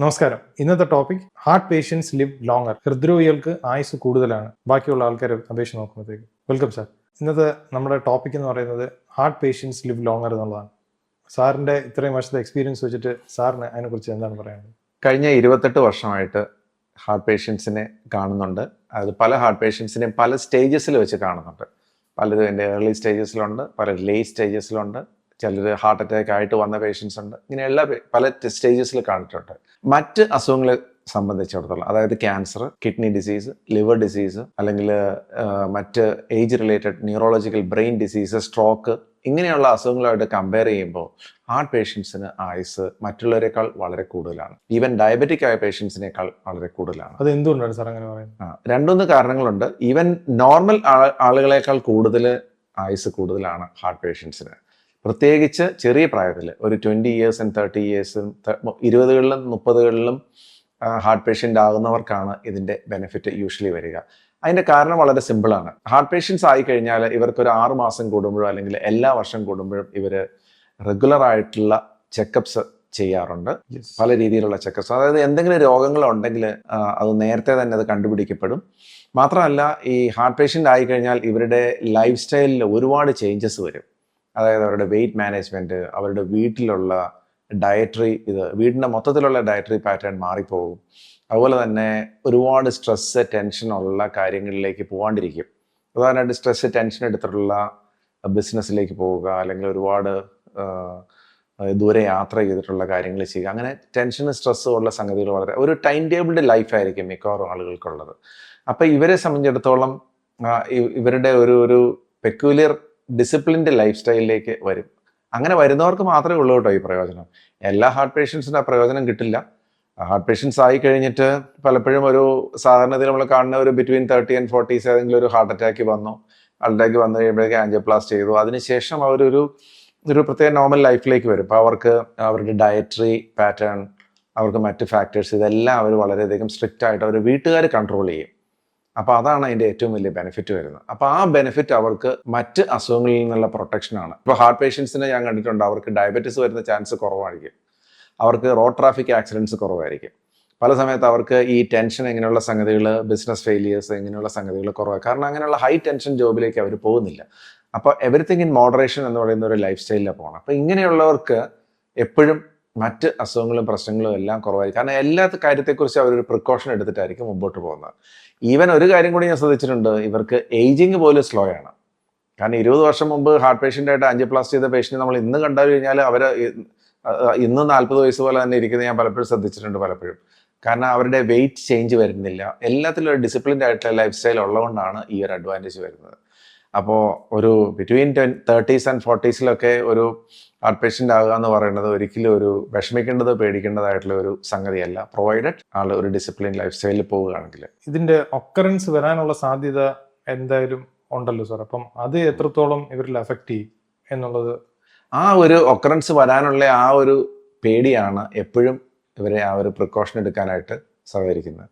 നമസ്കാരം. ഇന്നത്തെ topic heart patients live longer ഹൃദ്രോഗികൾക്ക് ആയുസ് കൂടുതലാണ്. ബാക്കിയുള്ള ആൾക്കാരെ അപേക്ഷ നോക്കുമ്പോഴത്തേക്ക്. വെൽക്കം സാർ ഇന്നത്തെ നമ്മുടെ ടോപ്പിക് എന്ന് പറയുന്നത് ഹാർട്ട് പേഷ്യൻസ് ലിവ് ലോങ്ങർ എന്നുള്ളതാണ്. സാറിന്റെ ഇത്രയും വർഷത്തെ എക്സ്പീരിയൻസ് വെച്ചിട്ട് സാറിന് അതിനെക്കുറിച്ച് എന്താണ് പറയുന്നത് കഴിഞ്ഞ ഇരുപത്തെട്ട് വർഷമായിട്ട് ഹാർട്ട് പേഷ്യൻസിനെ കാണുന്നുണ്ട്. അത് പല ഹാർട്ട് പേഷ്യൻസിനെയും പല സ്റ്റേജസിൽ വെച്ച് കാണുന്നുണ്ട്. പലരും എന്റെ ഏർലി സ്റ്റേജസിലുണ്ട് പല ലേറ്റ് സ്റ്റേജസിലുണ്ട് ചിലർ ഹാർട്ട് അറ്റാക്ക് ആയിട്ട് വന്ന പേഷ്യൻസ് ഉണ്ട്. ഇങ്ങനെ എല്ലാ പല സ്റ്റേജസിൽ കണ്ടിട്ടുണ്ട്. മറ്റ് അസുഖങ്ങളെ സംബന്ധിച്ചിടത്തോളം അതായത് cancer kidney disease liver disease അല്ലെങ്കിൽ മറ്റ് age related neurological brain disease stroke ഇങ്ങനെയുള്ള അസുഖങ്ങളായിട്ട് കമ്പയർ ചെയ്യുമ്പോൾ ഹാർട്ട് പേഷ്യൻസിന് ആയുസ് മറ്റുള്ളവരെക്കാൾ വളരെ കൂടുതലാണ്. ഈവൻ ഡയബറ്റിക് ആയ പേഷ്യൻസിനേക്കാൾ വളരെ കൂടുതലാണ്. അത് എന്തുകൊണ്ടാണ് സാർ അങ്ങനെ പറയുന്നത്? രണ്ടൊന്ന് കാരണങ്ങളുണ്ട്. ഈവൻ നോർമൽ ആളുകളെക്കാൾ കൂടുതൽ ആയുസ് കൂടുതലാണ് ഹാർട്ട് പേഷ്യൻസിന് പ്രത്യേകിച്ച് ചെറിയ പ്രായത്തിൽ ഒരു ട്വന്റി ഇയേഴ്സ് ആൻഡ് തേർട്ടി ഇയേഴ്സും ഇരുപതുകളിലും മുപ്പതുകളിലും ഹാർട്ട് പേഷ്യന്റ് ആകുന്നവർക്കാണ് ഇതിന്റെ ബെനിഫിറ്റ് യൂഷ്വലി വരിക. അതിന്റെ കാരണം വളരെ സിമ്പിളാണ് ഹാർട്ട് പേഷ്യൻസ് ആയി കഴിഞ്ഞാൽ ഇവർക്കൊരു ആറ് മാസം കൂടുമ്പോഴോ അല്ലെങ്കിൽ എല്ലാ വർഷം കൂടുമ്പോഴും ഇവർ റെഗുലർ ആയിട്ടുള്ള ചെക്കപ്സ് ചെയ്യാറുണ്ട്. പല രീതിയിലുള്ള ചെക്കപ്സ് അതായത് എന്തെങ്കിലും രോഗങ്ങളുണ്ടെങ്കിൽ അത് നേരത്തെ തന്നെ അത് കണ്ടുപിടിക്കപ്പെടും. മാത്രമല്ല ഈ ഹാർട്ട് പേഷ്യന്റ് ആയി കഴിഞ്ഞാൽ ഇവരുടെ ലൈഫ് സ്റ്റൈലിൽ ഒരുപാട് ചേഞ്ചസ് വരും. അതായത് അവരുടെ വെയിറ്റ് മാനേജ്മെന്റ് അവരുടെ വീട്ടിലുള്ള ഡയറ്ററി ഇത് വീടിന്റെ മൊത്തത്തിലുള്ള ഡയറ്ററി പാറ്റേൺ മാറിപ്പോകും. അതുപോലെ തന്നെ ഒരുപാട് സ്ട്രെസ്സ് ടെൻഷൻ ഉള്ള കാര്യങ്ങളിലേക്ക് പോകാണ്ടിരിക്കും. ഉദാഹരണമായിട്ട് സ്ട്രെസ്സ് ടെൻഷൻ എടുത്തിട്ടുള്ള ബിസിനസ്സിലേക്ക് പോവുക അല്ലെങ്കിൽ ഒരുപാട് ദൂരെ യാത്ര ചെയ്തിട്ടുള്ള കാര്യങ്ങൾ ചെയ്യുക. അങ്ങനെ ടെൻഷനും സ്ട്രെസ്സും ഉള്ള സംഗതികൾ വളരെ ഒരു ടൈം ടേബിൾഡ് ലൈഫായിരിക്കും മിക്കവാറും ആളുകൾക്കുള്ളത്. അപ്പോൾ ഇവരെ സംബന്ധിച്ചിടത്തോളം ഇവരുടെ ഒരു ഒരു പെക്യുലിയർ ഡിസിപ്ലിൻഡ് ലൈഫ് സ്റ്റൈലിലേക്ക് വരും. അങ്ങനെ വരുന്നവർക്ക് മാത്രമേ ഉള്ളൂ കേട്ടോ ഈ പ്രയോജനം. എല്ലാ ഹാർട്ട് പേഷ്യൻസിന് ആ പ്രയോജനം കിട്ടില്ല. ഹാർട്ട് പേഷ്യൻസ് ആയി കഴിഞ്ഞിട്ട് പലപ്പോഴും ഒരു സാധാരണത്തിൽ നമ്മൾ കാണുന്ന ഒരു ബിറ്റ്വീൻ തേർട്ടി ആൻഡ് ഫോർട്ടീസ് ഏതെങ്കിലും ഒരു ഹാർട്ട് അറ്റാക്ക് വന്നു. ഹാർട്ട് അറ്റാക്ക് വന്നു കഴിയുമ്പോഴേക്ക് ആൻജിയോപ്ലാസ്റ്റ് ചെയ്തു. അതിനുശേഷം അവരൊരു ഒരു പ്രത്യേക നോർമൽ ലൈഫിലേക്ക് വരും. അപ്പോൾ അവർക്ക് അവരുടെ ഡയറ്ററി പാറ്റേൺ അവർക്ക് മറ്റ് ഫാക്ടേഴ്സ് ഇതെല്ലാം അവർ വളരെയധികം സ്ട്രിക്റ്റ് ആയിട്ട് അവർ വീട്ടുകാർ കൺട്രോൾ ചെയ്യും. അപ്പോൾ അതാണ് അതിന്റെ ഏറ്റവും വലിയ ബെനിഫിറ്റ് വരുന്നത്. അപ്പോൾ ആ ബെനിഫിറ്റ് അവർക്ക് മറ്റ് അസുഖങ്ങളിൽ നിന്നുള്ള പ്രൊട്ടക്ഷനാണ് ഇപ്പോൾ ഹാർട്ട് പേഷ്യൻസിനെ ഞാൻ കണ്ടിട്ടുണ്ട് അവർക്ക് ഡയബറ്റീസ് വരുന്ന ചാൻസ് കുറവായിരിക്കും. അവർക്ക് റോഡ് ട്രാഫിക് ആക്സിഡന്റ്സ് കുറവായിരിക്കും. പല സമയത്ത് അവർക്ക് ഈ ടെൻഷൻ ഇങ്ങനെയുള്ള സംഗതികൾ ബിസിനസ് ഫെയിലിയേഴ്സ് ഇങ്ങനെയുള്ള സംഗതികൾ കുറവാണ് കാരണം അങ്ങനെയുള്ള ഹൈ ടെൻഷൻ ജോബിലേക്ക് അവർ പോകുന്നില്ല. അപ്പോൾ എവറിത്തിങ് ഇൻ മോഡറേഷൻ എന്ന് പറയുന്ന ഒരു ലൈഫ് സ്റ്റൈലിലാണ് പോകണം അപ്പോൾ ഇങ്ങനെയുള്ളവർക്ക് എപ്പോഴും മറ്റ് അസുഖങ്ങളും പ്രശ്നങ്ങളും എല്ലാം കുറവായിരിക്കും. കാരണം എല്ലാ കാര്യത്തെക്കുറിച്ച് അവരൊരു പ്രിക്കോഷൻ എടുത്തിട്ടായിരിക്കും മുമ്പോട്ട് പോകുന്നത്. ഈവൻ ഒരു കാര്യം കൂടി ഞാൻ ശ്രദ്ധിച്ചിട്ടുണ്ട്. ഇവർക്ക് ഏജിങ് പോലും സ്ലോ ആണ്. കാരണം ഇരുപത് വർഷം മുമ്പ് ഹാർട്ട് പേഷ്യന്റായിട്ട് പ്ലസ് ചെയ്ത പേഷ്യന്റ് നമ്മൾ ഇന്ന് കണ്ടു കഴിഞ്ഞാൽ അവർ ഇന്ന് നാൽപ്പത് വയസ്സ് പോലെ തന്നെ ഇരിക്കുന്നത് ഞാൻ പലപ്പോഴും ശ്രദ്ധിച്ചിട്ടുണ്ട് പലപ്പോഴും. കാരണം അവരുടെ വെയിറ്റ് ചേഞ്ച് വരുന്നില്ല. എല്ലാത്തിലും ഒരു ഡിസിപ്ലിൻഡ് ആയിട്ടുള്ള ലൈഫ് സ്റ്റൈൽ ഉള്ളതുകൊണ്ടാണ് ഈ ഒരു അഡ്വാന്റേജ് വരുന്നത്. അപ്പോൾ ഒരു ബിറ്റ്വീൻ ടെൻ തേർട്ടീസ് ആൻഡ് ഫോർട്ടീസിലൊക്കെ ഒരു ഹാർട്ട് പേഷ്യന്റ് ആകുക എന്ന് പറയുന്നത് ഒരിക്കലും ഒരു വിഷമിക്കേണ്ടത് പേടിക്കേണ്ടതായിട്ടുള്ള ഒരു സംഗതിയല്ല. പ്രൊവൈഡഡ് ആൾ ഒരു ഡിസിപ്ലിൻ ലൈഫ് സ്റ്റൈലിൽ പോവുകയാണെങ്കിൽ ഇതിന്റെ ഒക്കറൻസ് വരാനുള്ള സാധ്യത എന്തായാലും ഉണ്ടല്ലോ സാർ. അപ്പം അത് എത്രത്തോളം ഇവരിൽ അഫക്റ്റ് ചെയ്യും എന്നുള്ളത് ആ ഒരു ഒക്കറൻസ് വരാനുള്ള ആ ഒരു പേടിയാണ് എപ്പോഴും ഇവരെ ആ ഒരു പ്രിക്കോഷൻ എടുക്കാനായിട്ട് സഹകരിക്കുന്നത്.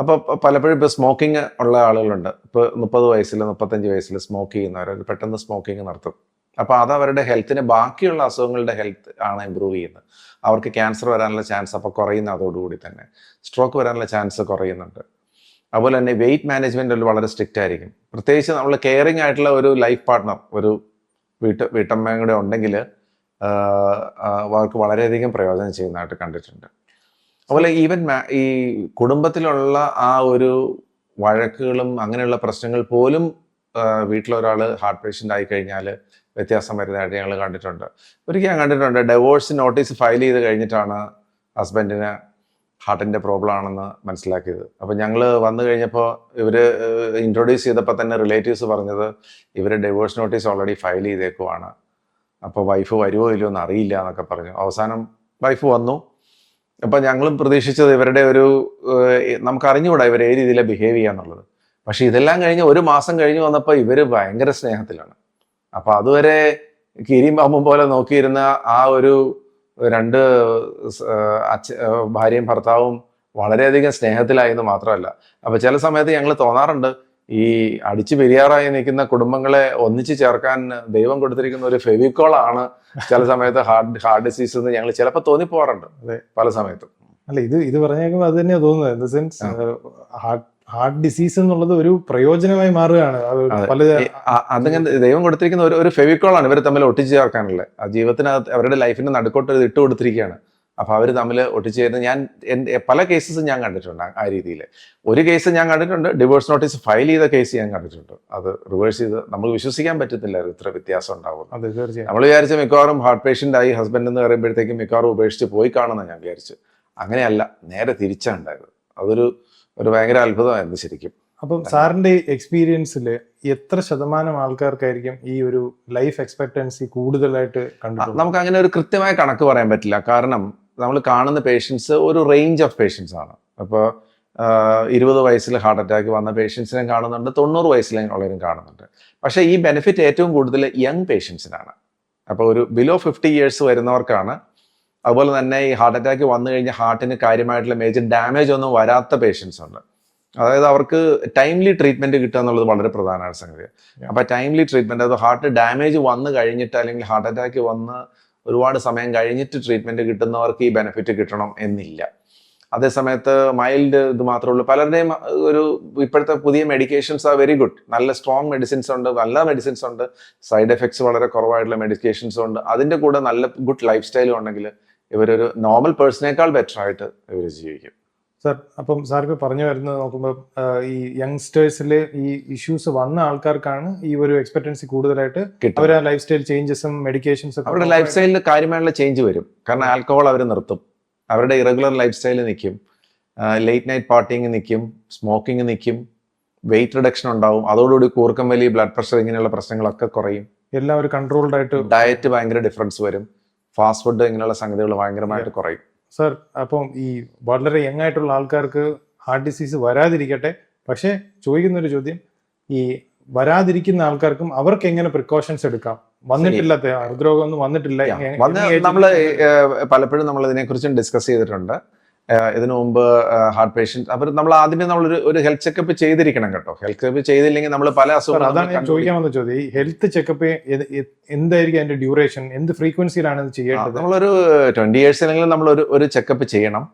അപ്പോൾ പലപ്പോഴും ഇപ്പോൾ സ്മോക്കിംഗ് ഉള്ള ആളുകളുണ്ട്. ഇപ്പോൾ മുപ്പത് വയസ്സിൽ മുപ്പത്തഞ്ച് വയസ്സിൽ സ്മോക്ക് ചെയ്യുന്നവർ പെട്ടെന്ന് സ്മോക്കിംഗ് നടത്തും. അപ്പോൾ അത് അവരുടെ ഹെൽത്തിന് ബാക്കിയുള്ള അസുഖങ്ങളുടെ ഹെൽത്ത് ആണ് ഇമ്പ്രൂവ് ചെയ്യുന്നത്. അവർക്ക് ക്യാൻസർ വരാനുള്ള ചാൻസ് അപ്പോൾ കുറയുന്ന അതോടുകൂടി തന്നെ. സ്ട്രോക്ക് വരാനുള്ള ചാൻസ് കുറയുന്നുണ്ട്. അതുപോലെ തന്നെ വെയിറ്റ് മാനേജ്മെന്റ് വളരെ സ്ട്രിക്റ്റ് ആയിരിക്കും. പ്രത്യേകിച്ച് നമ്മൾ കെയറിങ് ആയിട്ടുള്ള ഒരു ലൈഫ് പാർട്ട്ണർ ഒരു വീട്ട് വീട്ടമ്മയും കൂടെ ഉണ്ടെങ്കിൽ അവർക്ക് വളരെയധികം പ്രയോജനം ചെയ്യുന്നതായിട്ട് കണ്ടിട്ടുണ്ട്. അതുപോലെ ഈവൻ ഈ കുടുംബത്തിലുള്ള ആ ഒരു വഴക്കുകളും അങ്ങനെയുള്ള പ്രശ്നങ്ങൾ പോലും വീട്ടിലൊരാൾ ഹാർട്ട് പേഷ്യന്റ് ആയി കഴിഞ്ഞാൽ വ്യത്യാസം വരുന്നതായിട്ട് ഞങ്ങൾ കണ്ടിട്ടുണ്ട്. ഒരിക്കൽ ഞാൻ കണ്ടിട്ടുണ്ട് ഡൈവോഴ്സ് നോട്ടീസ് ഫയൽ ചെയ്ത് കഴിഞ്ഞിട്ടാണ് ഹസ്ബൻഡിന് ഹാർട്ടിന്റെ പ്രോബ്ലം ആണെന്ന് മനസ്സിലാക്കിയത്. അപ്പോൾ ഞങ്ങൾ വന്നു കഴിഞ്ഞപ്പോൾ ഇവർ ഇൻട്രൊഡ്യൂസ് ചെയ്തപ്പോൾ തന്നെ റിലേറ്റീവ്സ് പറഞ്ഞത് ഇവർ ഡൈവോഴ്സ് നോട്ടീസ് ഓൾറെഡി ഫയൽ ചെയ്തേക്കുവാണ്. അപ്പോൾ വൈഫ് വരുമോ ഇല്ലയോ എന്ന് അറിയില്ല എന്നൊക്കെ പറഞ്ഞു. അവസാനം വൈഫ് വന്നു. അപ്പോൾ ഞങ്ങളും പ്രതീക്ഷിച്ചത് ഇവരുടെ ഒരു നമുക്ക് അറിഞ്ഞുകൂടാ ഇവർ ഏത് രീതിയിലാണ് ബിഹേവ് ചെയ്യാന്നുള്ളത്. പക്ഷെ ഇതെല്ലാം കഴിഞ്ഞ് ഒരു മാസം കഴിഞ്ഞ് വന്നപ്പോൾ ഇവർ ഭയങ്കര സ്നേഹത്തിലാണ്. അപ്പൊ അതുവരെ കിരീം പാമ്പും പോലെ നോക്കിയിരുന്ന ആ ഒരു രണ്ട് അച്ഛ ഭാര്യയും ഭർത്താവും വളരെയധികം സ്നേഹത്തിലായിരുന്നു മാത്രമല്ല. അപ്പൊ ചില സമയത്ത് ഞങ്ങൾ തോന്നാറുണ്ട് ഈ അടിച്ചു പെരിയാറായി നിൽക്കുന്ന കുടുംബങ്ങളെ ഒന്നിച്ചു ചേർക്കാൻ ദൈവം കൊടുത്തിരിക്കുന്ന ഒരു ഫെവിക്കോളാണ് ചില സമയത്ത് ഹാർട്ട് ഹാർട്ട് ഡിസീസ് എന്ന് ഞങ്ങൾ ചിലപ്പോൾ തോന്നിപ്പോവാറുണ്ട്. അതെ. പല സമയത്തും. അല്ല ഇത് ഇത് പറഞ്ഞേക്കുമ്പോൾ അത് തന്നെയാണ് തോന്നുന്നത്. In the sense heart heart disease എന്നുള്ളത് ഒരു പ്രയോജനമായി മാറുകയാണ്. അതങ്ങനെ പല ഈ ദൈവം കൊടുത്തിരിക്കുന്ന ഒരു ഒരു ഫെവിക്കോളാണ് ഇവർ തമ്മിൽ ഒട്ടിച്ചു ചേർക്കാനുള്ളത്. ആ ജീവിതത്തിനകത്ത് അവരുടെ ലൈഫിന്റെ നടുക്കോട്ട് ഇത് ഇട്ട് കൊടുത്തിരിക്കുകയാണ് അപ്പൊ അവർ തമ്മിൽ ഒട്ടിച്ചു ചേർന്ന് ഞാൻ എന്റെ പല കേസസും ഞാൻ കണ്ടിട്ടുണ്ട് ആ- രീതിയിൽ ഒരു കേസ് ഞാൻ കണ്ടിട്ടുണ്ട് ഡിവോഴ്സ് നോട്ടീസ് ഫയൽ ചെയ്ത കേസ് ഞാൻ കണ്ടിട്ടുണ്ട്. അത് റിവേഴ്സ് ചെയ്ത് നമുക്ക് വിശ്വസിക്കാൻ പറ്റത്തില്ല ഇത്ര വ്യത്യാസം ഉണ്ടാവും അത് തീർച്ചയായും. നമ്മൾ വിചാരിച്ച മിക്കവാറും ഹാർട്ട് പേഷ്യന്റ് ആയി ഹസ്ബൻഡ് എന്ന് പറയുമ്പോഴത്തേക്കും മിക്കവാറും ഉപേക്ഷിച്ച് പോയി കാണുന്ന ഞാൻ വിചാരിച്ചു അങ്ങനെയല്ല നേരെ തിരിച്ചാണ് ഉണ്ടായത് അതൊരു ഒരു ഭയങ്കര അത്ഭുതമായിരുന്നു ശരിക്കും. അപ്പം സാറിന്റെ എക്സ്പീരിയൻസിൽ എത്ര ശതമാനം ആൾക്കാർക്കായിരിക്കും ഈ ഒരു ലൈഫ് എക്സ്പെക്ടൻസി കൂടുതലായിട്ട് കണ്ടു നമുക്ക് അങ്ങനെ ഒരു കൃത്യമായ കണക്ക് പറയാൻ പറ്റില്ല. കാരണം നമ്മൾ കാണുന്ന പേഷ്യൻസ് ഒരു റേഞ്ച് ഓഫ് പേഷ്യൻസ് ആണ്. അപ്പോൾ ഇരുപത് വയസ്സിൽ ഹാർട്ട് അറ്റാക്ക് വന്ന പേഷ്യൻസിനെ കാണുന്നുണ്ട് തൊണ്ണൂറ് വയസ്സിലുള്ളവരും കാണുന്നുണ്ട്. പക്ഷേ ഈ ബെനിഫിറ്റ് ഏറ്റവും കൂടുതൽ യങ് പേഷ്യൻസിനാണ് അപ്പോൾ ഒരു ബിലോ ഫിഫ്റ്റി ഇയേഴ്സ് വരുന്നവർക്കാണ്. അതുപോലെ തന്നെ ഈ ഹാർട്ട് അറ്റാക്ക് വന്നു കഴിഞ്ഞാൽ ഹാർട്ടിന് കാര്യമായിട്ടുള്ള മേജർ ഡാമേജ് ഒന്നും വരാത്ത പേഷ്യൻസ് ഉണ്ട്. അതായത് അവർക്ക് ടൈംലി ട്രീറ്റ്മെന്റ് കിട്ടുക എന്നുള്ളത് വളരെ പ്രധാനമായ സംഗതി. അപ്പൊ ടൈംലി ട്രീറ്റ്മെന്റ് അത് ഹാർട്ട് ഡാമേജ് വന്നു കഴിഞ്ഞിട്ട് അല്ലെങ്കിൽ ഹാർട്ട് അറ്റാക്ക് വന്ന് ഒരുപാട് സമയം കഴിഞ്ഞിട്ട് ട്രീറ്റ്മെന്റ് കിട്ടുന്നവർക്ക് ഈ ബെനിഫിറ്റ് കിട്ടണം എന്നില്ല. അതേസമയത്ത് മൈൽഡ് ഇത് മാത്രമേ ഉള്ളൂ. പലരുടെയും ഒരു ഇപ്പോഴത്തെ പുതിയ മെഡിക്കേഷൻസ് ആ വെരി ഗുഡ് നല്ല സ്ട്രോങ് മെഡിസിൻസ് ഉണ്ട് നല്ല മെഡിസിൻസ് ഉണ്ട്. സൈഡ് എഫക്ട്സ് വളരെ കുറവായിട്ടുള്ള മെഡിക്കേഷൻസ് ഉണ്ട്. അതിന്റെ കൂടെ നല്ല ഗുഡ് ലൈഫ് സ്റ്റൈലും ഉണ്ടെങ്കിൽ ഇവരൊരു നോർമൽ പേഴ്സണേക്കാൾ ബെറ്റർ ആയിട്ട് ഇവർ ജീവിക്കും. സർ അപ്പം സാർ ഇപ്പൊ പറഞ്ഞു വരുന്നത് നോക്കുമ്പോൾ ഈ യങ്സ്റ്റേഴ്സിൽ ഈ ഇഷ്യൂസ് വന്ന ആൾക്കാർക്കാണ് ഈ ഒരു എക്സ്പെക്ടൻസി കൂടുതലായിട്ട് കിട്ടും അവരെ ലൈഫ് സ്റ്റൈൽ ചേഞ്ചസും മെഡിക്കേഷൻസ് അവരുടെ ലൈഫ് സ്റ്റൈലിൽ കാര്യമായുള്ള ചേഞ്ച് വരും. കാരണം ആൽക്കഹോൾ അവർ നിർത്തും. അവരുടെ ഇറഗുലർ ലൈഫ് സ്റ്റൈൽ നിൽക്കും ലേറ്റ് നൈറ്റ് പാർട്ടിങ് നിൽക്കും സ്മോക്കിംഗ് നിൽക്കും വെയിറ്റ് റിഡക്ഷൻ ഉണ്ടാവും. അതോടുകൂടി കൂർക്കം വലി ബ്ലഡ് പ്രഷർ ഇങ്ങനെയുള്ള പ്രശ്നങ്ങളൊക്കെ കുറയും. എല്ലാം ഒരു കൺട്രോൾഡ് ആയിട്ട് ഡയറ്റ് ഭയങ്കര ഡിഫറൻസ് വരും. ഫാസ്റ്റ് ഫുഡ് ഇങ്ങനെയുള്ള സംഗതികൾ ഭയങ്കരമായിട്ട് കുറയും. സർ അപ്പം ഈ വളരെ യങ് ആയിട്ടുള്ള ആൾക്കാർക്ക് ഹാർട്ട് ഡിസീസ് വരാതിരിക്കട്ടെ. പക്ഷേ ചോദിക്കുന്നൊരു ചോദ്യം ഈ വരാതിരിക്കുന്ന ആൾക്കാർക്കും അവർക്ക് എങ്ങനെ പ്രിക്കോഷൻസ് എടുക്കാം? വന്നിട്ടില്ലാത്ത ഹൃദ്രോഗം ഒന്നും വന്നിട്ടില്ല നമ്മൾ പലപ്പോഴും നമ്മൾ ഇതിനെക്കുറിച്ചും ഡിസ്കസ് ചെയ്തിട്ടുണ്ട്. ഇതിനു മുമ്പ് ഹാർട്ട് പേഷ്യൻസ് അവർ നമ്മൾ ആദ്യമേ നമ്മൾ ഒരു ഹെൽത്ത് ചെക്കപ്പ് ചെയ്തിരിക്കണം കേട്ടോ. ഹെൽത്ത് ചെക്കപ്പ് ചെയ്തില്ലെങ്കിൽ നമ്മൾ പല അസുഖം അസുഖങ്ങളും അതാണ് ഞാൻ ചോദിക്കാൻ വന്ന ചോദ്യം. ഈ ഹെൽത്ത് ചെക്കപ്പ് എന്തായിരിക്കും അതിന്റെ ഡ്യൂറേഷൻ എന്ത് ഫ്രീക്വൻസിയിലാണ് ഇത് ചെയ്യേണ്ടത്? നമ്മളൊരു ട്വന്റി ഇയേഴ്സിലെങ്കിലും നമ്മൾ ഒരു ഒരു ചെക്കപ്പ് ചെയ്യണം.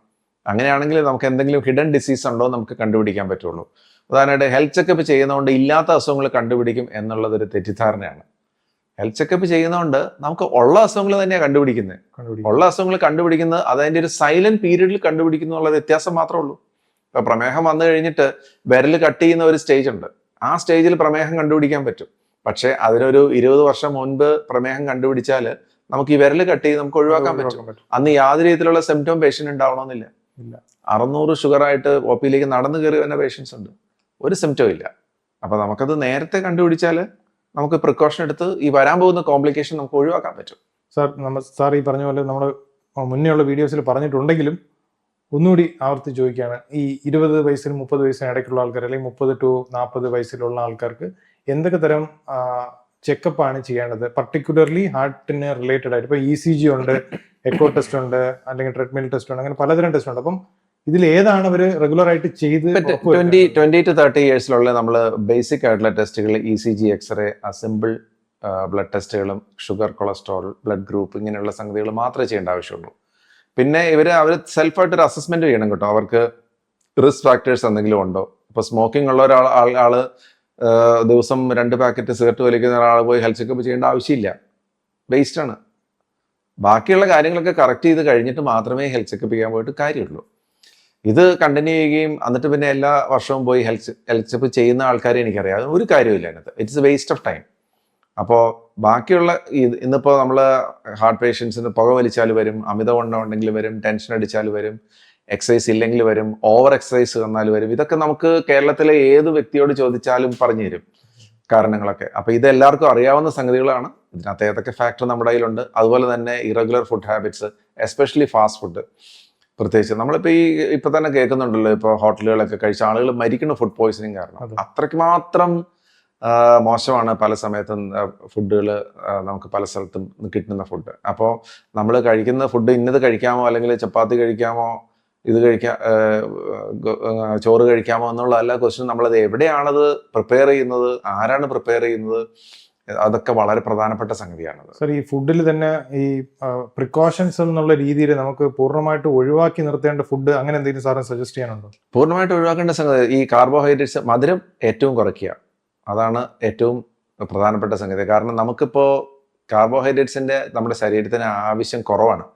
അങ്ങനെയാണെങ്കിൽ നമുക്ക് എന്തെങ്കിലും ഹിഡൻ ഡിസീസ് ഉണ്ടോ നമുക്ക് കണ്ടുപിടിക്കാൻ പറ്റുള്ളൂ. ഉദാഹരണമായിട്ട് ഹെൽത്ത് ചെക്കപ്പ് ചെയ്യുന്നതുകൊണ്ട് ഇല്ലാത്ത അസുഖങ്ങൾ കണ്ടുപിടിക്കും എന്നുള്ളത് ഒരു തെറ്റിദ്ധാരണയാണ്. ഹെൽത്ത് ചെക്കപ്പ് ചെയ്യുന്നതുകൊണ്ട് നമുക്ക് ഉള്ള അസുഖങ്ങൾ തന്നെയാണ് കണ്ടുപിടിക്കുന്നത്. കണ്ടുപിടിക്കും ഉള്ള അസുഖങ്ങൾ കണ്ടുപിടിക്കുന്നത് അതിന്റെ ഒരു സൈലന്റ് പീരീഡിൽ കണ്ടുപിടിക്കുന്നു എന്നുള്ള വ്യത്യാസം മാത്രമേ ഉള്ളൂ. ഇപ്പൊ പ്രമേഹം വന്നു കഴിഞ്ഞിട്ട് വിരൽ കട്ട് ചെയ്യുന്ന ഒരു സ്റ്റേജ് ഉണ്ട്. ആ സ്റ്റേജിൽ പ്രമേഹം കണ്ടുപിടിക്കാൻ പറ്റും. പക്ഷെ അതിനൊരു ഇരുപത് വർഷം മുൻപ് പ്രമേഹം കണ്ടുപിടിച്ചാൽ നമുക്ക് ഈ വിരൽ കട്ട് ചെയ്ത് നമുക്ക് ഒഴിവാക്കാൻ പറ്റും. അന്ന് യാതൊരു രീതിയിലുള്ള സിംറ്റം പേഷ്യന്റ് ഉണ്ടാവണമെന്നില്ല. അറുന്നൂറ് ഷുഗർ ആയിട്ട് ഒ പിയിലേക്ക് നടന്നു കയറി വരുന്ന പേഷ്യൻസ് ഉണ്ട്. ഒരു സിംറ്റം ഇല്ല. അപ്പൊ നമുക്കത് നേരത്തെ കണ്ടുപിടിച്ചാൽ നമുക്ക് പ്രിക്കോഷൻ എടുത്ത് ഈ വരാൻ പോകുന്ന കോംപ്ലിക്കേഷൻ നമുക്ക് ഒഴിവാക്കാൻ പറ്റും. സാർ നമ്മൾ സാർ ഈ പറഞ്ഞ പോലെ നമ്മൾ മുന്നേ ഉള്ള വീഡിയോസിൽ പറഞ്ഞിട്ടുണ്ടെങ്കിലും ഒന്നുകൂടി ആവർത്തി ചോദിക്കുകയാണ്. ഈ ഇരുപത് വയസ്സിനും മുപ്പത് വയസ്സിനും ഇടയ്ക്കുള്ള ആൾക്കാർ അല്ലെങ്കിൽ മുപ്പത് ടു നാൽപ്പത് വയസ്സിലുള്ള ആൾക്കാർക്ക് എന്തൊക്കെ തരം ചെക്കപ്പ് ആണ് ചെയ്യേണ്ടത്? പർട്ടിക്കുലർലി ഹാർട്ടിന് റിലേറ്റഡ് ആയിട്ട് ഇപ്പൊ ഇ സി ജി ഉണ്ട് എക്കോ ടെസ്റ്റ് ഉണ്ട് അല്ലെങ്കിൽ ട്രെഡ്മിൽ ടെസ്റ്റ് ഉണ്ട് അങ്ങനെ പലതരം ടെസ്റ്റ് ഉണ്ട്. അപ്പം ഇതിൽ ഏതാണ് അവർ റെഗുലർ ആയിട്ട് ചെയ്ത് ട്വന്റി ട്വന്റി ടു തേർട്ടി ഇയേഴ്സിലുള്ള നമ്മൾ ബേസിക് ആയിട്ടുള്ള ടെസ്റ്റുകൾ E C G x-ray a simple blood ടെസ്റ്റുകളും ഷുഗർ കൊളസ്ട്രോൾ ബ്ലഡ് ഗ്രൂപ്പ് ഇങ്ങനെയുള്ള സംഗതികൾ മാത്രമേ ചെയ്യേണ്ട ആവശ്യമുള്ളൂ. പിന്നെ ഇവർ അവർ സെൽഫായിട്ട് ഒരു അസസ്മെന്റ് ചെയ്യണം കേട്ടോ. അവർക്ക് റിസ്ക് ഫാക്ടേഴ്സ് എന്തെങ്കിലും ഉണ്ടോ? ഇപ്പൊ സ്മോക്കിംഗ് ഉള്ള ഒരാൾ ആൾ ദിവസം രണ്ട് പാക്കറ്റ് സിഗരറ്റ് വലിക്കുന്ന ഒരാൾ പോയി ഹെൽത്ത് ചെക്കപ്പ് ചെയ്യേണ്ട ആവശ്യമില്ല. വേസ്റ്റ് ആണ്. ബാക്കിയുള്ള കാര്യങ്ങളൊക്കെ കറക്റ്റ് ചെയ്ത് കഴിഞ്ഞിട്ട് മാത്രമേ ഹെൽത്ത് ചെക്കപ്പ് ചെയ്യാൻ പോയിട്ട് കാര്യമുള്ളൂ. ഇത് കണ്ടിന്യൂ ചെയ്യുകയും എന്നിട്ട് പിന്നെ എല്ലാ വർഷവും പോയി ഹെൽത്ത് ഹെൽത്ത് ചെയ്യുന്ന ആൾക്കാരെ എനിക്കറിയാം. അതിന് ഒരു കാര്യമില്ല അതിനകത്ത്. ഇറ്റ്സ് വേസ്റ്റ് ഓഫ് ടൈം അപ്പോൾ ബാക്കിയുള്ള ഇന്നിപ്പോൾ നമ്മൾ ഹാർട്ട് പേഷ്യൻസിന് പുക വലിച്ചാൽ വരും അമിതവണ്ണം ഉണ്ടെങ്കിൽ വരും ടെൻഷൻ അടിച്ചാൽ വരും എക്സസൈസ് ഇല്ലെങ്കിൽ വരും ഓവർ എക്സസൈസ് വന്നാൽ വരും. ഇതൊക്കെ നമുക്ക് കേരളത്തിലെ ഏത് വ്യക്തിയോട് ചോദിച്ചാലും പറഞ്ഞു തരും കാരണങ്ങളൊക്കെ. അപ്പോൾ ഇത് എല്ലാവർക്കും അറിയാവുന്ന സംഗതികളാണ്. ഇതിനകത്ത് ഏതൊക്കെ ഫാക്ടർ നമ്മുടെ കയ്യിലുണ്ട്. അതുപോലെ തന്നെ irregular food habits especially fast food പ്രത്യേകിച്ച് നമ്മളിപ്പോ ഈ ഇപ്പൊ തന്നെ കേൾക്കുന്നുണ്ടല്ലോ ഇപ്പൊ ഹോട്ടലുകളൊക്കെ കഴിച്ച ആളുകൾ മരിക്കുന്ന ഫുഡ് പോയിസണിങ് കാരണം അതെ. അത്രയ്ക്ക് മാത്രം മോശമാണ് പല സമയത്തും ഫുഡുകൾ നമുക്ക് പല സ്ഥലത്തും കിട്ടുന്ന ഫുഡ് അപ്പോൾ നമ്മൾ കഴിക്കുന്ന ഫുഡ് ഇന്നത് കഴിക്കാമോ അല്ലെങ്കിൽ ചപ്പാത്തി കഴിക്കാമോ ഇത് കഴിക്കാം ചോറ് കഴിക്കാമോ എന്നുള്ള എല്ലാ ക്വസ്റ്റ്യൻ നമ്മളത് എവിടെയാണത് പ്രിപ്പയർ ചെയ്യുന്നത് ആരാണ് പ്രിപ്പയർ ചെയ്യുന്നത് അതൊക്കെ വളരെ പ്രധാനപ്പെട്ട സംഗതിയാണ് സർ ഈ ഫുഡിൽ തന്നെ ഈ പ്രിക്കോഷൻസ് എന്നുള്ള രീതിയിൽ നമുക്ക് പൂർണമായിട്ട് ഒഴിവാക്കി നിർത്തേണ്ട ഫുഡ് അങ്ങനെ എന്തെങ്കിലും സാറിന് സജസ്റ്റ് ചെയ്യാനുണ്ടോ? പൂർണമായിട്ട് ഒഴിവാക്കേണ്ട സംഗതി ഈ കാർബോഹൈഡ്രേറ്റ്സ് മധുരം ഏറ്റവും കുറയ്ക്കുക. അതാണ് ഏറ്റവും പ്രധാനപ്പെട്ട സംഗതി. കാരണം നമുക്കിപ്പോൾ കാർബോഹൈഡ്രേറ്റ്സിന്റെ നമ്മുടെ ശരീരത്തിന് ആവശ്യം കുറവാണ്.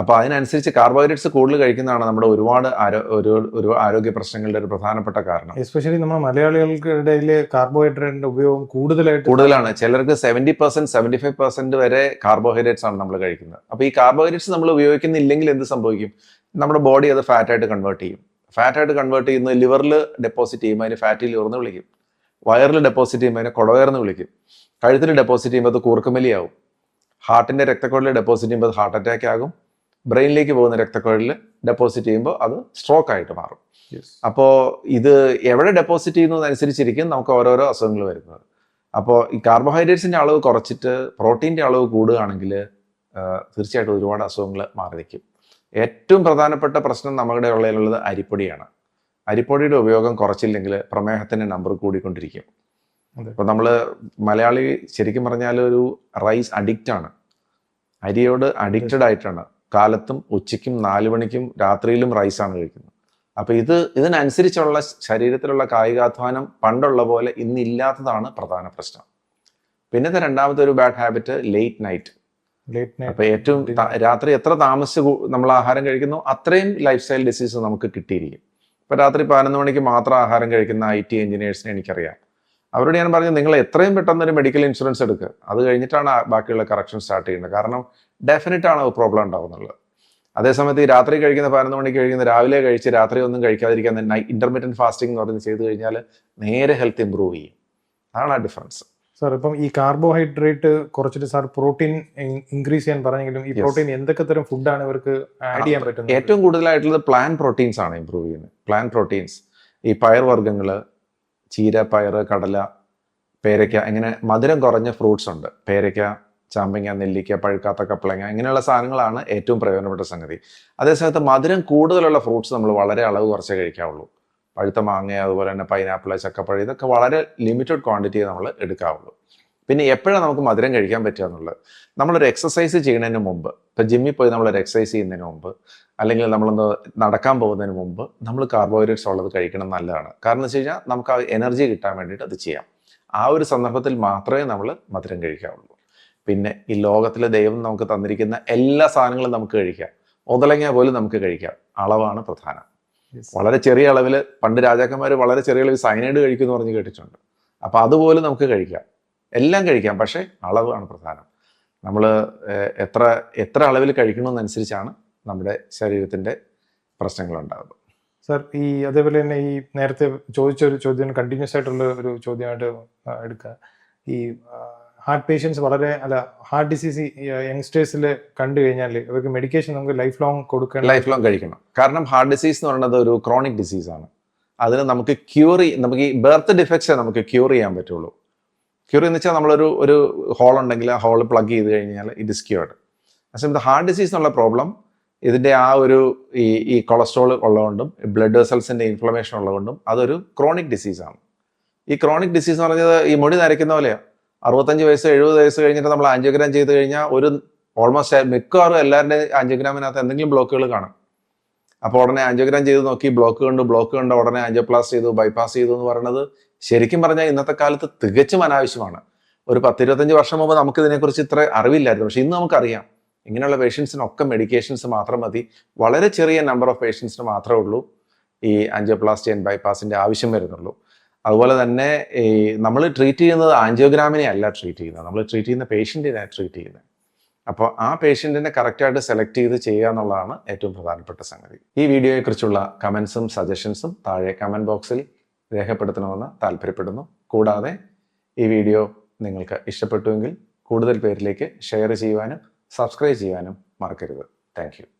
അപ്പോൾ അതിനനുസരിച്ച് കാർബോഹൈഡ്രേറ്റ്സ് കൂടുതൽ കഴിക്കുന്നതാണ് നമ്മുടെ ഒരുപാട് ഒരു ഒരു ആരോഗ്യ പ്രശ്നങ്ങളുടെ ഒരു പ്രധാനപ്പെട്ട കാരണം. എസ്പെഷ്യലി നമ്മുടെ മലയാളികൾക്കിടയിൽ കാർബോഹൈഡ്രേറ്റിന്റെ ഉപയോഗം കൂടുതലായിട്ട് കൂടുതലാണ്. ചിലർക്ക് seventy percent seventy five percent വരെ കാർബോഹൈഡ്രേറ്റ്സ് ആണ് നമ്മൾ കഴിക്കുന്നത്. അപ്പോൾ ഈ കാർബോഹൈഡ്രേറ്റ്സ് നമ്മൾ ഉപയോഗിക്കുന്നില്ലെങ്കിൽ എന്ത് സംഭവിക്കും? നമ്മുടെ ബോഡി അത് ഫാറ്റ് ആയിട്ട് കൺവേർട്ട് ചെയ്യും. ഫാറ്റ് ആയിട്ട് കൺവേർട്ട് ചെയ്യുന്നത് ലിവറിൽ ഡെപ്പോസിറ്റ് ചെയ്യുമ്പോൾ അതിന് ഫാറ്റി ലിവർ എന്ന് വിളിക്കും. വയറിൽ ഡെപ്പോസിറ്റ് ചെയ്യുമ്പോൾ അതിനെ കുടവയർന്ന് വിളിക്കും. കഴുത്തിൽ ഡെപ്പോസിറ്റ് ചെയ്യുമ്പോൾ അത് കൂർക്കമലിയാവും. ഹാർട്ടിന്റെ രക്തക്കുഴലിൽ ഡെപ്പോസിറ്റ് ചെയ്യുമ്പോൾ അത് ഹാർട്ട് അറ്റാക്ക് ആകും. ബ്രെയിനിലേക്ക് പോകുന്ന രക്തക്കുഴലിൽ ഡെപ്പോസിറ്റ് ചെയ്യുമ്പോൾ അത് സ്ട്രോക്ക് ആയിട്ട് മാറും. അപ്പോൾ ഇത് എവിടെ ഡെപ്പോസിറ്റ് ചെയ്യുന്നതനുസരിച്ചിരിക്കും നമുക്ക് ഓരോരോ അസുഖങ്ങൾ വരുന്നത്. അപ്പോൾ ഈ കാർബോഹൈഡ്രേറ്റ്സിന്റെ അളവ് കുറച്ചിട്ട് പ്രോട്ടീന്റെ അളവ് കൂടുകയാണെങ്കിൽ തീർച്ചയായിട്ടും ഒരുപാട് അസുഖങ്ങൾ മാറി നിൽക്കും ഏറ്റവും പ്രധാനപ്പെട്ട പ്രശ്നം നമ്മുടെ ഉള്ളതിലുള്ളത് അരിപ്പൊടിയാണ്. അരിപ്പൊടിയുടെ ഉപയോഗം കുറച്ചില്ലെങ്കിൽ പ്രമേഹത്തിന്റെ നമ്പർ കൂടിക്കൊണ്ടിരിക്കും. അപ്പോൾ നമ്മൾ മലയാളി ശരിക്കും പറഞ്ഞാൽ ഒരു റൈസ് അഡിക്റ്റ് ആണ്. അരിയോട് അഡിക്റ്റഡ് ആയിട്ടാണ്. കാലത്തും ഉച്ചയ്ക്കും നാല് മണിക്കും രാത്രിയിലും റൈസാണ് കഴിക്കുന്നത്. അപ്പൊ ഇത് ഇതിനനുസരിച്ചുള്ള ശരീരത്തിലുള്ള കായികാധ്വാനം പണ്ടുള്ള പോലെ ഇന്നില്ലാത്തതാണ് പ്രധാന പ്രശ്നം. പിന്നത്തെ രണ്ടാമത്തെ ഒരു bad habit late night late night അപ്പൊ ഏറ്റവും രാത്രി എത്ര താമസ നമ്മൾ ആഹാരം കഴിക്കുന്നു അത്രയും ലൈഫ് സ്റ്റൈൽ ഡിസീസ് നമുക്ക് കിട്ടിയിരിക്കും. ഇപ്പൊ രാത്രി പതിനൊന്ന് മണിക്ക് മാത്രം ആഹാരം കഴിക്കുന്ന ഐ ടി എഞ്ചിനീയേഴ്സിനെ എനിക്കറിയാം. അവരോട് ഞാൻ പറഞ്ഞു നിങ്ങൾ എത്രയും പെട്ടെന്ന് ഒരു മെഡിക്കൽ ഇൻഷുറൻസ് എടുക്കുക അത് കഴിഞ്ഞിട്ടാണ് ബാക്കിയുള്ള കറക്ഷൻ സ്റ്റാർട്ട് ചെയ്യുന്നത് കാരണം ഡെഫിനറ്റ് ആണ് പ്രോബ്ലം ഉണ്ടാവുന്നുള്ളത് അതേസമയത്ത് ഈ രാത്രി കഴിക്കുന്ന പതിനൊന്ന് മണിക്ക് കഴിക്കുന്ന രാവിലെ കഴിച്ച് രാത്രി ഒന്നും കഴിക്കാതിരിക്കാൻ ഇന്റർമീഡിയറ്റ് ഫാസ്റ്റിംഗ് എന്ന് പറയുന്നത് ചെയ്ത് കഴിഞ്ഞാൽ നേരെ ഹെൽത്ത് ഇമ്പ്രൂവ് ചെയ്യും. അതാണ് ആ ഡിഫറൻസ് സാർ ഇപ്പം ഈ കാർബോഹൈഡ്രേറ്റ് കുറച്ചിട്ട് സാർ പ്രോട്ടീൻ ഇൻക്രീസ് ചെയ്യാൻ പറഞ്ഞെങ്കിലും ഈ പ്രോട്ടീൻ എന്തൊക്കെ തരം ഫുഡാണ് ഇവർക്ക് ആഡ് ചെയ്യാൻ പറ്റുന്നത്? ഏറ്റവും കൂടുതലായിട്ടുള്ളത് പ്ലാൻ പ്രോട്ടീൻസ് ആണ് ഇമ്പ്രൂവ് ചെയ്യുന്നത്. പ്ലാൻ പ്രോട്ടീൻസ് ഈ പയർ വർഗങ്ങൾ ചീര പയർ കടല പേരയ്ക്ക ഇങ്ങനെ മധുരം കുറഞ്ഞ ഫ്രൂട്ട്സ് ഉണ്ട്. പേരയ്ക്ക ചാമ്പങ്ങ നെല്ലിക്ക പഴുക്കാത്ത കപ്പളങ്ങ ഇങ്ങനെയുള്ള സാധനങ്ങളാണ് ഏറ്റവും പ്രയോജനപ്പെട്ട സംഗതി. അതേസമയത്ത് മധുരം കൂടുതലുള്ള ഫ്രൂട്ട്സ് നമ്മൾ വളരെ അളവ് കുറച്ചേ കഴിക്കാവുള്ളൂ. പഴുത്ത മാങ്ങ അതുപോലെ തന്നെ പൈനാപ്പിൾ ചക്കപ്പഴം ഇതൊക്കെ വളരെ ലിമിറ്റഡ് ക്വാണ്ടിറ്റിയെ നമ്മൾ എടുക്കാവുള്ളൂ. പിന്നെ എപ്പോഴാണ് നമുക്ക് മധുരം കഴിക്കാൻ പറ്റുക എന്നുള്ളത്? നമ്മളൊരു എക്സസൈസ് ചെയ്യുന്നതിന് മുമ്പ് ഇപ്പം ജിമ്മിൽ പോയി നമ്മളൊരു എക്സസൈസ് ചെയ്യുന്നതിന് മുമ്പ് അല്ലെങ്കിൽ നമ്മളൊന്ന് നടക്കാൻ പോകുന്നതിന് മുമ്പ് നമ്മൾ കാർബോഹൈഡ്രേറ്റ്സ് ഉള്ളത് കഴിക്കണം നല്ലതാണ്. കാരണം എന്ന് വെച്ച് കഴിഞ്ഞാൽ നമുക്ക് ആ എനർജി കിട്ടാൻ വേണ്ടിയിട്ട് അത് ചെയ്യാം. ആ ഒരു സന്ദർഭത്തിൽ മാത്രമേ നമ്മൾ മധുരം കഴിക്കാവുള്ളൂ. പിന്നെ ഈ ലോകത്തിലെ ദൈവം നമുക്ക് തന്നിരിക്കുന്ന എല്ലാ സാധനങ്ങളും നമുക്ക് കഴിക്കാം. ഒതളങ്ങ പോലും നമുക്ക് കഴിക്കാം. അളവാണ് പ്രധാനം. വളരെ ചെറിയ അളവിൽ പണ്ട് രാജാക്കന്മാർ വളരെ ചെറിയ അളവിൽ സൈനൈഡ് കഴിക്കുമെന്ന് പറഞ്ഞ് കേട്ടിട്ടുണ്ട്. അപ്പോൾ അതുപോലും നമുക്ക് കഴിക്കാം. എല്ലാം കഴിക്കാം പക്ഷേ അളവാണ് പ്രധാനം. നമ്മൾ എത്ര എത്ര അളവിൽ കഴിക്കണമെന്നനുസരിച്ചാണ് നമ്മുടെ ശരീരത്തിന്റെ പ്രശ്നങ്ങൾ ഉണ്ടാകുന്നത് സർ ഈ അതേപോലെ തന്നെ ഈ നേരത്തെ ചോദിച്ച ഒരു ചോദ്യം കണ്ടിന്യൂസ് ആയിട്ടുള്ള ഒരു ചോദ്യമായിട്ട് എടുക്കുക ഈ ഹാർട്ട് പേഷ്യൻസ് വളരെ അല്ല ഹാർട്ട് ഡിസീസ് യങ്സ്റ്റേഴ്സിൽ കണ്ടു കഴിഞ്ഞാൽ അവർക്ക് മെഡിക്കേഷൻ നമുക്ക് ലൈഫ് ലോങ് കൊടുക്കണം ലൈഫ് ലോങ് കഴിക്കണം. കാരണം ഹാർട്ട് ഡിസീസ് എന്ന് പറയുന്നത് ഒരു ക്രോണിക് ഡിസീസ് ആണ്. അതിന് നമുക്ക് ക്യൂർ നമുക്ക് ഈ ബർത്ത് ഡിഫക്ട്സേ നമുക്ക് ക്യൂർ ചെയ്യാൻ പറ്റുള്ളൂ. ക്യൂർ എന്ന് വെച്ചാൽ നമ്മളൊരു ഒരു ഹോൾ ഉണ്ടെങ്കിൽ ആ ഹോൾ പ്ലഗ് ചെയ്ത് കഴിഞ്ഞാൽ ഇറ്റ് ഇസ് ക്യൂർഡ് പക്ഷേ ഹാർട്ട് ഡിസീസ് എന്നുള്ള പ്രോബ്ലം ഇതിന്റെ ആ ഒരു ഈ ഈ കൊളസ്ട്രോൾ ഉള്ളതുകൊണ്ടും ബ്ലഡ് വെസൽസിന്റെ ഇൻഫ്ലമേഷൻ ഉള്ളതുകൊണ്ടും അതൊരു ക്രോണിക് ഡിസീസാണ് ഈ ക്രോണിക് ഡിസീസ് എന്ന് പറഞ്ഞത് ഈ മുടി നരയ്ക്കുന്ന പോലെയാണ് അറുപത്തഞ്ച് വയസ്സ് എഴുപത് വയസ്സ് കഴിഞ്ഞിട്ട് നമ്മൾ ആൻജിയോഗ്രാം ചെയ്ത് കഴിഞ്ഞാൽ ഒരു ഓൾമോസ്റ്റ് മിക്കവാറും എല്ലാവരുടെയും ആൻജിയോഗ്രാമിനകത്ത് എന്തെങ്കിലും ബ്ലോക്കുകൾ കാണും. അപ്പോൾ ഉടനെ ആൻജിയോഗ്രാം ചെയ്ത് നോക്കി ബ്ലോക്ക് കണ്ടു ബ്ലോക്ക് കണ്ട് ഉടനെ ആൻജിയോപ്ലാസ് ചെയ്തു ബൈപ്പാസ് ചെയ്തു എന്ന് പറയുന്നത് ശരിക്കും പറഞ്ഞാൽ ഇന്നത്തെ കാലത്ത് തികച്ചും അനാവശ്യമാണ്. ഒരു പത്തിരുപത്തഞ്ച് വർഷം മുമ്പ് നമുക്ക് ഇതിനെക്കുറിച്ച് ഇത്ര അറിവില്ലായിരുന്നു. പക്ഷെ ഇന്ന് നമുക്കറിയാം. ഇങ്ങനെയുള്ള പേഷ്യൻസിനൊക്കെ മെഡിക്കേഷൻസ് മാത്രം മതി. വളരെ ചെറിയ നമ്പർ ഓഫ് പേഷ്യൻസിന് മാത്രമേ ഉള്ളൂ ഈ ആൻജിയോപ്ലാസ്റ്റി ആൻഡ് ബൈപ്പാസിന്റെ ആവശ്യം വരുന്നുള്ളൂ. അതുപോലെ തന്നെ ഈ നമ്മൾ ട്രീറ്റ് ചെയ്യുന്നത് ആൻജിയോഗ്രാമിനെ അല്ല ട്രീറ്റ് ചെയ്യുന്നത്. നമ്മൾ ട്രീറ്റ് ചെയ്യുന്ന പേഷ്യന്റിനെ ട്രീറ്റ് ചെയ്യുന്നത്. അപ്പോൾ ആ പേഷ്യന്റിനെ കറക്റ്റായിട്ട് സെലക്ട് ചെയ്ത് ചെയ്യുക എന്നുള്ളതാണ് ഏറ്റവും പ്രധാനപ്പെട്ട സംഗതി. ഈ വീഡിയോയെക്കുറിച്ചുള്ള കമൻസും സജഷൻസും താഴെ കമന്റ് ബോക്സിൽ രേഖപ്പെടുത്തണമെന്ന് താല്പര്യപ്പെടുന്നു. കൂടാതെ ഈ വീഡിയോ നിങ്ങൾക്ക് ഇഷ്ടപ്പെട്ടുവെങ്കിൽ കൂടുതൽ പേരിലേക്ക് ഷെയർ ചെയ്യുവാനും സബ്സ്ക്രൈബ് ചെയ്യാനും മറക്കരുത്. താങ്ക്